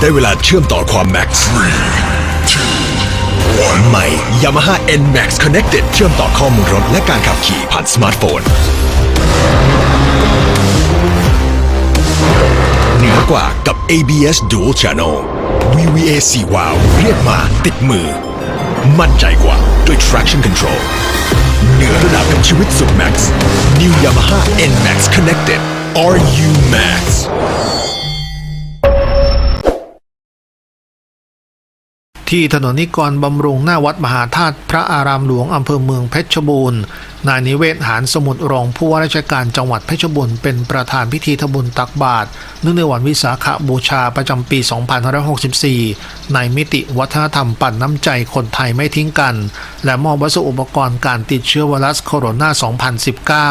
ได้เวลาเชื่อมต่อความแม็กซ์ใหม่ Yamaha N Max Connected เชื่อมต่อข้อมูลรถและการขับขี่ผ่านสมาร์ทโฟนเหนือกว่ากับ ABS Dual Channel VVA 4 Wow เรียกมาติดมือ มั่นใจกว่าด้วย traction control เหนือระดับกับชีวิตสุด Max New Yamaha N Max Connected RU Max ที่ถนนนิกรบำรุงหน้าวัดมหาธาตุพระอารามหลวงอำเภอเมืองเพชรบูรณ์นายนิเวศหานสมุทรรองผู้ว่าราชการจังหวัดเพชรบูรณ์เป็นประธานพิธีทบุญตักบาตรเนื่องในวันวิสาขบูชาประจำปี 2564 ในมิติวัฒนธรรมปั่นน้ำใจคนไทยไม่ทิ้งกัน และมอบวัสดุอุปกรณ์การติดเชื้อไวรัสโคโรนา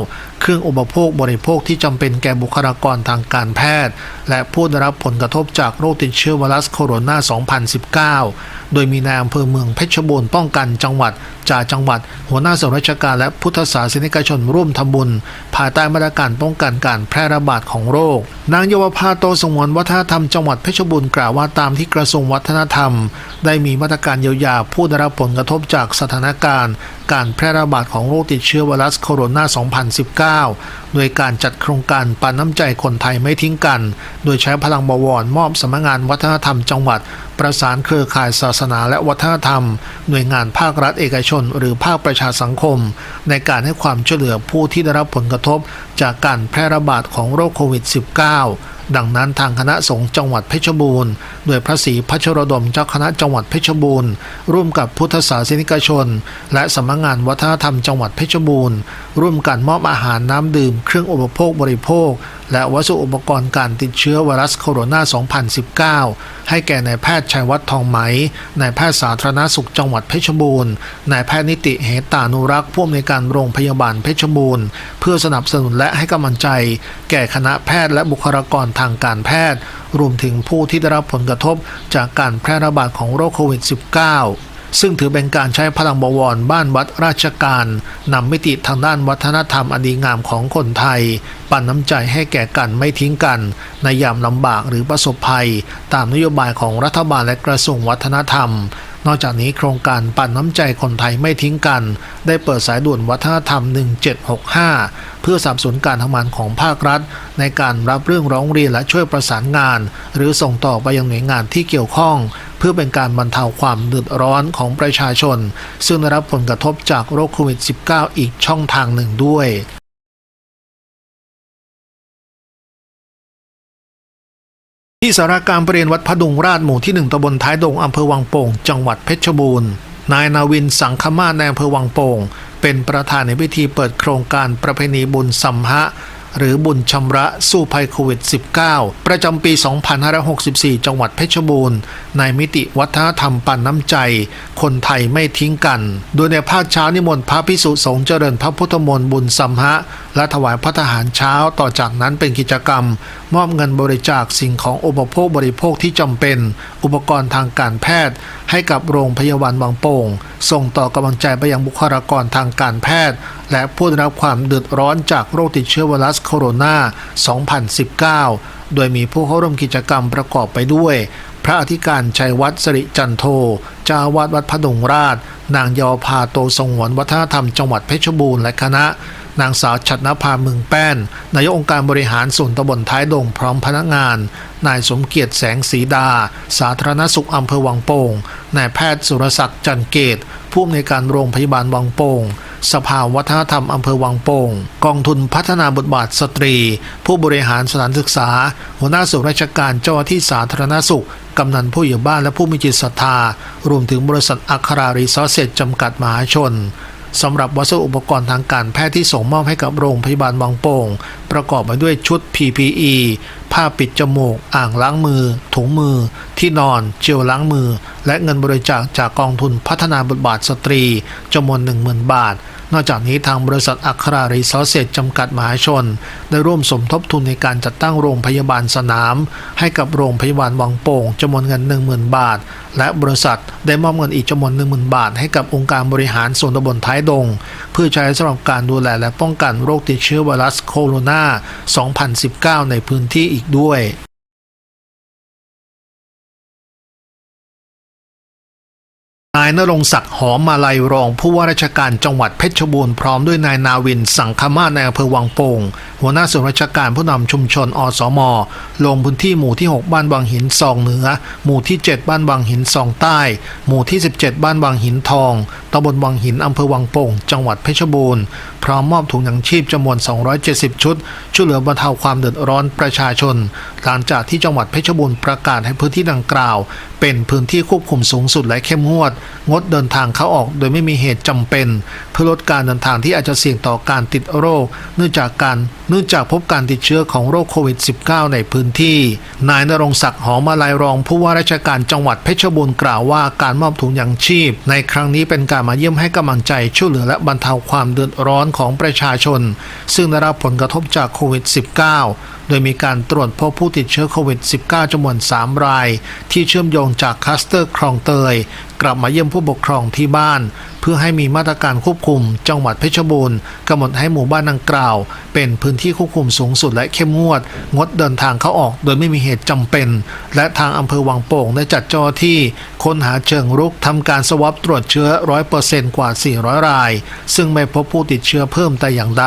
2019 เครื่องอุปโภคบริโภคที่จำเป็นแก่บุคลากรทางการแพทย์ และผู้ได้รับผลกระทบจากโรคติดเชื้อไวรัสโคโรนา 2019 โดยมีนายอำเภอเมืองเพชรบูรณ์ป้องกันจังหวัดจ่าจังหวัด หัวหน้าส่วนราชการและผู้พุทธศาสนิกชนร่วมทำบุญ ภายใต้มาตรการป้องกันการแพร่ระบาดของโรค นางเยาวภาโตสงวนวัฒนธรรมจังหวัดเพชรบูรณ์กล่าวว่าตามที่กระทรวงวัฒนธรรม ได้มีมาตรการเยียวยาผู้ได้รับผลกระทบจากสถานการณ์ การแพร่ระบาดของโรคติดเชื้อไวรัสโคโรนา 2019 โดยการจัดโครงการปันน้ำใจคนไทยไม่ทิ้งกัน โดยใช้พลังบวรมอบสำนักงานวัฒนธรรมจังหวัด ประสานเครือข่ายศาสนาและวัฒนธรรม หน่วยงานภาครัฐเอกชน หรือภาคประชาสังคม ในการให้ความช่วยเหลือผู้ที่ได้รับผลกระทบ จากการแพร่ระบาดของโรคโควิด -19 ดังนั้นทางคณะสงฆ์จังหวัดเพชรบูรณ์โดยพระศรีพัชรดมเจ้าคณะจังหวัดเพชรบูรณ์ร่วมกับพุทธศาสนิกชน และสำนักงานวัฒนธรรมจังหวัดเพชรบูรณ์ร่วมกันมอบอาหารน้ำดื่ม เครื่องอุปโภคบริโภค และวัสดุอุปกรณ์การติดเชื้อไวรัสโคโรนา 2019 ให้แก่นายแพทย์ชัยวัฒน์ทองไหมนายแพทย์สาธารณสุขจังหวัดเพชรบูรณ์นายแพทย์นิติเหตานุรักษ์ผู้อำนวยการโรงพยาบาลเพชรบูรณ์ เพื่อสนับสนุนและให้กำลังใจ แก่คณะแพทย์และบุคลากรทางการแพทย์ รวมถึงผู้ที่ได้รับผลกระทบจากการแพร่ระบาดของโรคโควิด -19 ซึ่งถือเป็นการใช้พลังบวรบ้านวัดราชการนำมิติทางด้านวัฒนธรรมอันดีงามของคนไทย ปั่นน้ำใจให้แก่กันไม่ทิ้งกัน ในยามลำบากหรือประสบภัย ตามนโยบายของรัฐบาลและกระทรวงวัฒนธรรม นอกจากนี้โครงการปั่นน้ำใจคนไทยไม่ทิ้งกัน ได้เปิดสายด่วนวัฒนธรรม 1765 เพื่อสนับสนุนการทำงานของภาครัฐ ในการรับเรื่องร้องเรียนและช่วยประสานงาน หรือส่งต่อไปยังหน่วยงานที่เกี่ยวข้อง เพื่อเป็นการบรรเทาความเดือดร้อนของประชาชน ซึ่งได้รับผลกระทบจากโรคโควิด -19 อีกช่องทางหนึ่งด้วย ที่สาราการประเรียนวัดพระดุงราชหมู่ที่หนึ่งตำบลท้ายดงอำเภอวังโป่ง จังหวัดเพชรบูรณ์ นายนาวินสังคมาในอำเภอวังโป่ง เป็นประธานในพิธีเปิดโครงการประเพณีบุญสัมภะ หรือบุญชำระสู้ภัยโควิด -19 ประจำปี 2564 จังหวัดเพชรบูรณ์ ในมิติวัฒนธรรมปันน้ำใจ คนไทยไม่ทิ้งกัน โดยในภาคเช้านิมนต์พระพิสุสงฆ์เจริญพระพุทธมนต์บุญสัมหะ และถวายพระทหารเช้าต่อจากนั้นเป็นกิจกรรม มอบเงินบริจาคสิ่งของอุปโภคบริโภคที่จำเป็น อุปกรณ์ทางการแพทย์ ให้กับโรงพยาบาลบางโป่ง ส่งต่อกำลังใจไปยังบุคลากรทางการแพทย์ และผู้ได้รับความเดือดร้อนจากโรคติดเชื้อไวรัสโคโรนา2019 โดยมีผู้เข้าร่วมกิจกรรมประกอบไปด้วย พระอธิการชัยวัฒน์สิริจันโทเจ้าวาดวัดพระดงราช นางเยาวภาโตสงวนวัฒนธรรมจังหวัดเพชรบูรณ์และคณะ นางสาวชัดนภาเมืองแป้น นายกองค์การบริหารส่วนตำบลท้ายดงพร้อมพนักงาน นายสมเกียรติแสงสีดา สาธารณสุขอำเภอวังโป่งนายแพทย์สุรศักดิ์จันเกตผู้อำนวยการโรงพยาบาลวังโป่ง สภาวัฒนธรรมอำเภอวังโป่ง กองทุนพัฒนาบทบาทสตรี ผู้บริหารสถานศึกษา หัวหน้าส่วนราชการเจ้าหน้าที่สาธารณสุข กำนันผู้อยู่บ้านและผู้มีจิตศรัทธา รวมถึงบริษัทอัครารีซอสเซจจำกัดมหาชน สำหรับวัสดุอุปกรณ์ทางการแพทย์ที่ส่งมอบให้กับโรงพยาบาลบางโป่ง ประกอบไปด้วยชุด PPE ผ้าปิดจมูก อ่างล้างมือ ถุงมือ ที่นอน เจลล้างมือ และเงินบริจาคจากกองทุนพัฒนาบทบาทสตรีจำนวน 10,000 บาท นอกจากนี้ทางบริษัทอัครารีซอสเซจจำกัดมหาชน ได้ร่วมสมทบทุนในการจัดตั้งโรงพยาบาลสนาม ให้กับโรงพยาบาลวังโป่งจำนวนเงิน 10,000 บาท และบริษัทได้มอบเงินอีกจำนวน 10,000 บาท ให้กับองค์การบริหารส่วนตำบลท้ายดง เพื่อใช้สำหรับการดูแลและป้องกันโรคติดเชื้อไวรัสโคโรนา 2019 ในพื้นที่อีกด้วย นายนรงศักดิ์หอมมาลัยรองผู้ว่าราชการจังหวัดเพชรบูรณ์พร้อมด้วยนายนาวิน สังคมาศในอำเภอวังโป่งหัวหน้าส่วนราชการผู้นำชุมชนอสม ลงพื้นที่หมู่ที่ 6 บ้านบางหินซองเหนือ หมู่ที่ 7 บ้านบางหินซองใต้ หมู่ที่ 17 บ้านบางหินทองตำบลบางหินอำเภอวังโป่งจังหวัดเพชรบูรณ์พร้อมมอบถุงยังชีพจำนวน 270 ชุด ช่วยเหลือบรรเทาความเดือดร้อนประชาชน หลังจากที่จังหวัดเพชรบูรณ์ประกาศให้พื้นที่ดังกล่าว เป็นพื้นที่ควบคุมสูงสุดและเข้มงวดงดเดินทางเข้าออกโดยไม่มีเหตุจำเป็น เพื่อลดการเดินทางที่อาจจะเสี่ยงต่อการติดโรค เนื่องจากการเนื่องจากพบการติดเชื้อของโรคโควิด -19 ในพื้นที่ นายนรงศักดิ์หอมมาลายรองผู้ว่าราชการจังหวัดเพชรบูรณ์กล่าวว่าการมอบถุงยางชีพ ในครั้งนี้เป็นการมาเยี่ยมให้กำลังใจช่วยเหลือและบรรเทาความเดือดร้อนของประชาชน ซึ่งได้รับผลกระทบจากโควิด -19 โดยมีการตรวจพบผู้ติดเชื้อโควิด -19 จำนวน 3 ราย ที่เชื่อมโยงจากคัสเตอร์คลองเตย กลับมาเยี่ยมผู้ปกครองที่บ้าน เพื่อให้มีมาตรการควบคุม จังหวัดเพชรบูรณ์กำหนดให้หมู่บ้านดังกล่าว เป็นพื้นที่ควบคุมสูงสุดและเข้มงวด งดเดินทางเข้าออกโดยไม่มีเหตุจำเป็น และทางอำเภอวังโป่งได้จัดเจ้าหน้าที่ค้นหาเชิงรุกทำการสวอปตรวจเชื้อ 100%กว่า 400 ราย ซึ่งไม่พบผู้ติดเชื้อเพิ่มแต่อย่างใด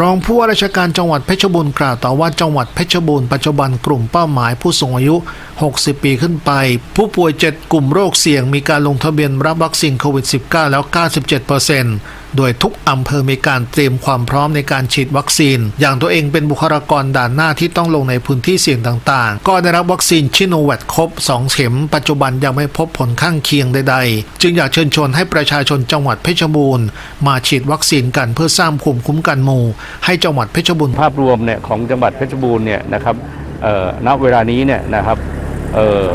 รองผู้ว่าราชการจังหวัดเพชรบูรณ์กล่าวต่อว่าจังหวัดวัดเพชรบูรณ์ปัจจุบันกลุ่มเป้าหมายผู้สูงอายุ 60 ปีขึ้นไป ผู้ป่วย 7 กลุ่มโรคเสี่ยงมีการลงทะเบียนรับวัคซีนโควิด -19 แล้ว 97% โดยทุกอำเภอมีการเตรียมความพร้อมในการฉีดวัคซีน อย่างตัวเองเป็นบุคลากรด่านหน้าที่ต้องลงในพื้นที่เสี่ยงต่างๆ ก็ได้รับวัคซีนชิโนแวคครบ 2 เข็ม ปัจจุบันยังไม่พบผลข้างเคียงใดๆ จึงอยากเชิญชวนให้ประชาชนจังหวัดเพชรบูรณ์ มาฉีดวัคซีนกันเพื่อสร้างภูมิคุ้มกันหมู่ ให้จังหวัดเพชรบูรณ์ภาพรวมเนี่ยของจังหวัดเพชรบูรณ์เนี่ยนะครับเอ่อณเวลานี้เนี่ยนะครับเออ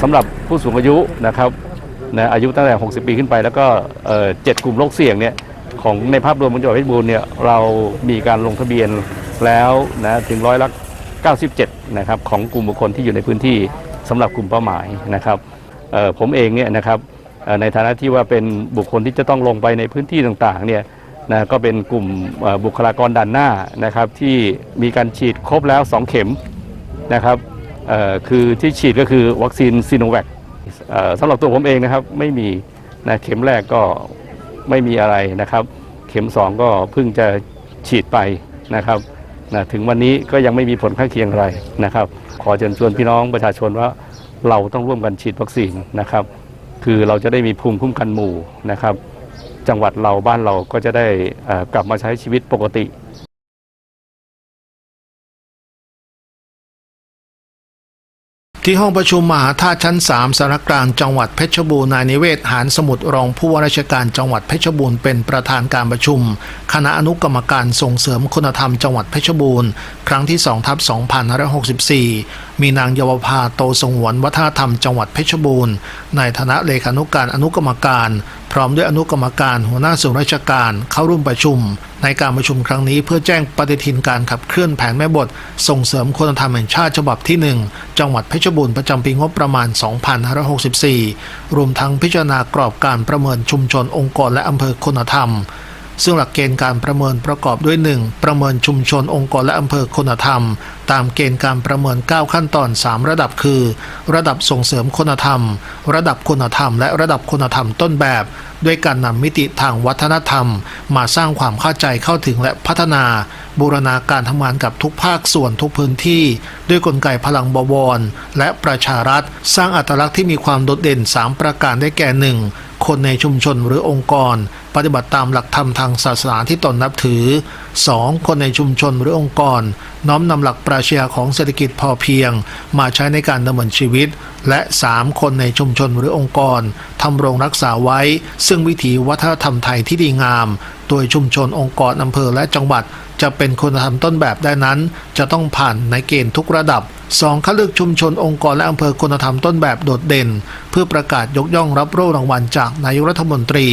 สำหรับผู้สูงอายุนะครับนะอายุตั้งแต่ 60 ปีขึ้นไปแล้วก็เอ่อเจ็ดกลุ่มโรคเสี่ยงเนี่ย ของในภาพรวมของจังหวัดเพชรบูรณ์เนี่ยเรามีการลงทะเบียนแล้วนะถึงร้อยละ97นะครับของกลุ่มบุคคลที่อยู่ในพื้นที่สำหรับกลุ่มเป้าหมายนะครับผมเองเนี่ยนะครับในฐานะที่ว่าเป็นบุคคลที่จะต้องลงไปในพื้นที่ต่างๆเนี่ยนะก็เป็นกลุ่มบุคลากรด่านหน้านะครับที่มีการฉีดครบแล้ว 2 เข็มนะครับคือที่ฉีดก็คือวัคซีนซีโนแวคสำหรับตัวผมเองนะครับไม่มีนะเข็มแรกก็ ไม่มีอะไรนะครับ เข็ม 2 ก็เพิ่งจะฉีดไปนะครับนะถึงวันนี้ก็ยังไม่มีผลข้างเคียงอะไรนะครับ ขอเชิญชวนพี่น้องประชาชนว่าเราต้องร่วมกันฉีดวัคซีนนะครับ คือเราจะได้มีภูมิคุ้มกันหมู่นะครับ จังหวัดเราบ้านเราก็จะได้กลับมาใช้ชีวิตปกติ ที่ห้องประชุมมหาธาตุชั้น 3สารกลางจังหวัดเพชรบูรณ์นายนิเวศหานสมุทรรองผู้ว่าราชการจังหวัดเพชรบูรณ์เป็นประธานการประชุม คณะอนุกรรมการส่งเสริมคุณธรรมจังหวัดเพชรบูรณ์ครั้งที่2ทับ2564 มีนางเยาวภาโตสงวนวัฒนธรรมจังหวัดเพชรบูรณ์ในฐานะเลขานุการอนุกรรมการพร้อมด้วยอนุกรรมการหัวหน้าส่วนราชการ เข้าร่วมประชุม ในการประชุมครั้งนี้เพื่อแจ้งปฏิทินการขับเคลื่อนแผนแม่บท ส่งเสริมคุณธรรมแห่งชาติฉบับที่ 1 จังหวัดเพชรบูรณ์ประจำปีงบประมาณ 2564 รวมทั้งพิจารณากรอบการประเมินชุมชนองค์กรและอำเภอคุณธรรม ซึ่งหลักเกณฑ์การประเมินประกอบด้วย 1. ประเมินชุมชนองค์กรและอำเภอคุณธรรม ตามเกณฑ์การประเมิน 9 ขั้นตอน 3 ระดับคือ ระดับส่งเสริมคุณธรรม ระดับคุณธรรม และระดับคุณธรรมต้นแบบ ด้วยการนำมิติทางวัฒนธรรม มาสร้างความเข้าใจเข้าถึงและพัฒนา บูรณาการทำงานกับทุกภาคส่วนทุกพื้นที่ ด้วยกลไกพลังบวร และประชารัฐ สร้างอัตลักษณ์ที่มีความโดดเด่น 3 ประการได้แก่หนึ่ง คนในชุมชนหรือองค์กร ปฏิบัติตามหลักธรรมทางศาสนาที่ตนนับถือ 2. คนในชุมชนหรือองค์กร น้อมนำหลักปรัชญาของเศรษฐกิจพอเพียง มาใช้ในการดำเนินชีวิต และ 3. คนในชุมชนหรือองค์กรทำรงรักษาไว้ ซึ่งวิถีวัฒนธรรมไทยที่ดีงาม โดยชุมชนองค์กรอำเภอและจังหวัด จะเป็นคุณธรรมต้นแบบได้นั้น จะต้องผ่านในเกณฑ์ทุกระดับ 2. คัดเลือกชุมชนองค์กรและอำเภอคุณธรรมต้นแบบโดดเด่น เพื่อประกาศยกย่องรับโล่รางวัลจากนายกรัฐมนตรี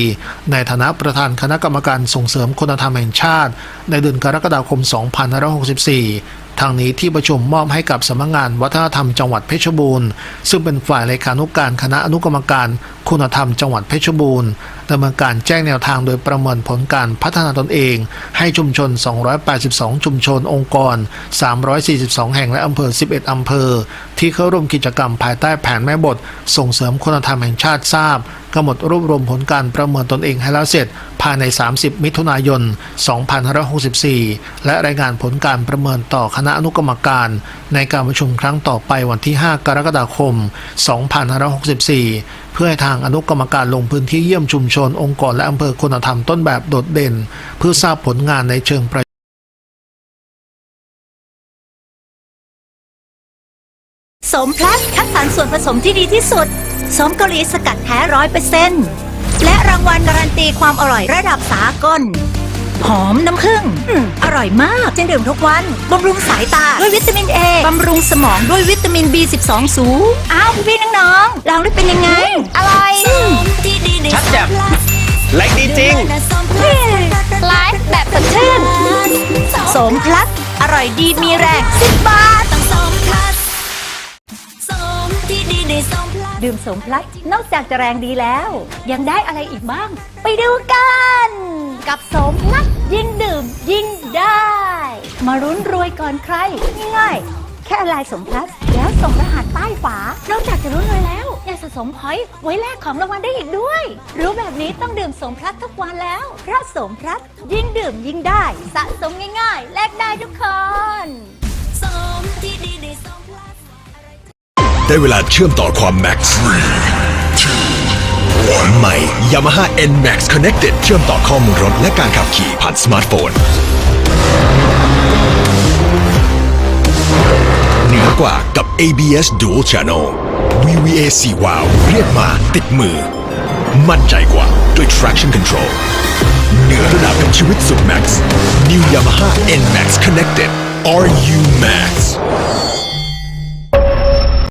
ในฐานะประธานคณะกรรมการส่งเสริมคุณธรรมแห่งชาติ ในเดือนกรกฎาคม 2564 ทางนี้ที่ประชุมมอบให้กับสำนักงานวัฒนธรรมจังหวัดเพชรบูรณ์ ซึ่งเป็นฝ่ายเลขานุการคณะอนุกรรมการคุณธรรมจังหวัดเพชรบูรณ์ดำเนินการแจ้งแนวทางโดยประเมินผลการพัฒนาตนเอง ให้ชุมชน182 ชุมชนองค์กร 342 แห่งและอำเภอ 11อำเภอ ที่เข้าร่วมกิจกรรมภายใต้แผนแม่บท ส่งเสริมคุณธรรมแห่งชาติทราบกำหนดรวบรวมผลการประเมินตนเองให้แล้วเสร็จ ภายใน 30 มิถุนายน 2564 และรายงานผลการประเมินต่อคณะอนุกรรมการ ในการประชุมครั้งต่อไปวันที่ 5 กรกฎาคม 2564 เพื่อให้ทางอนุกรรมการลงพื้นที่เยี่ยมชุมชนองค์กรและอำเภอคุณธรรมต้นแบบโดดเด่น เพื่อทราบผลงานในเชิงประ สมพลัสคัดสรรส่วนผสมที่ดีที่สุด สมเกาหลีสกัดแท้ร้อยเปอร์เซ็นต์และรางวัลการันตีความอร่อยระดับสากล หอมน้ำผึ้งอืมอร่อยมากจะดื่มทุกวัน บำรุงสายตาด้วยวิตามินเอบำรุงสมองด้วยวิตามิน B12 สูง อ้าวพี่ๆน้องๆลองได้เป็นยังไง อร่อย ชัดแจ่มแรงดีจริง ไลฟ์แบบสดชื่น สมพลัสอร่อยดีมีแรงสิบบาท ดื่มสมพลัสนอกจากจะแรงดีแล้ว ยังได้อะไรอีกบ้าง ไปดูกัน กับสมพลัสยิ่งดื่มยิ่งได้ มารุ้นรวยก่อนใครง่ายแค่ลายสมพลัสแล้วส่งรหัสใต้ฝานอกจากจะรุ้นรวยแล้วยังสะสมพอยต์ไว้แลกของรางวัลได้อีกด้วย รู้แบบนี้ต้องดื่มสมพลัสทุกวันแล้วเพราะสมพลัสยิ่งดื่มยิ่งได้ สะสมง่ายๆ แลกได้ทุกคน ได้เวลาเชื่อมต่อความแม็กซ์ใหม่ Yamaha N Max Connected เชื่อมต่อข้อมูลรถและการขับขี่ผ่านสมาร์ทโฟน เหนือกว่ากับ ABS Dual Channel VVA 4 w o w เรียกมาติดมือ มั่นใจกว่าด้วย traction control เหนือระดับกับชีวิตสุด max New Yamaha N Max Connected RU Max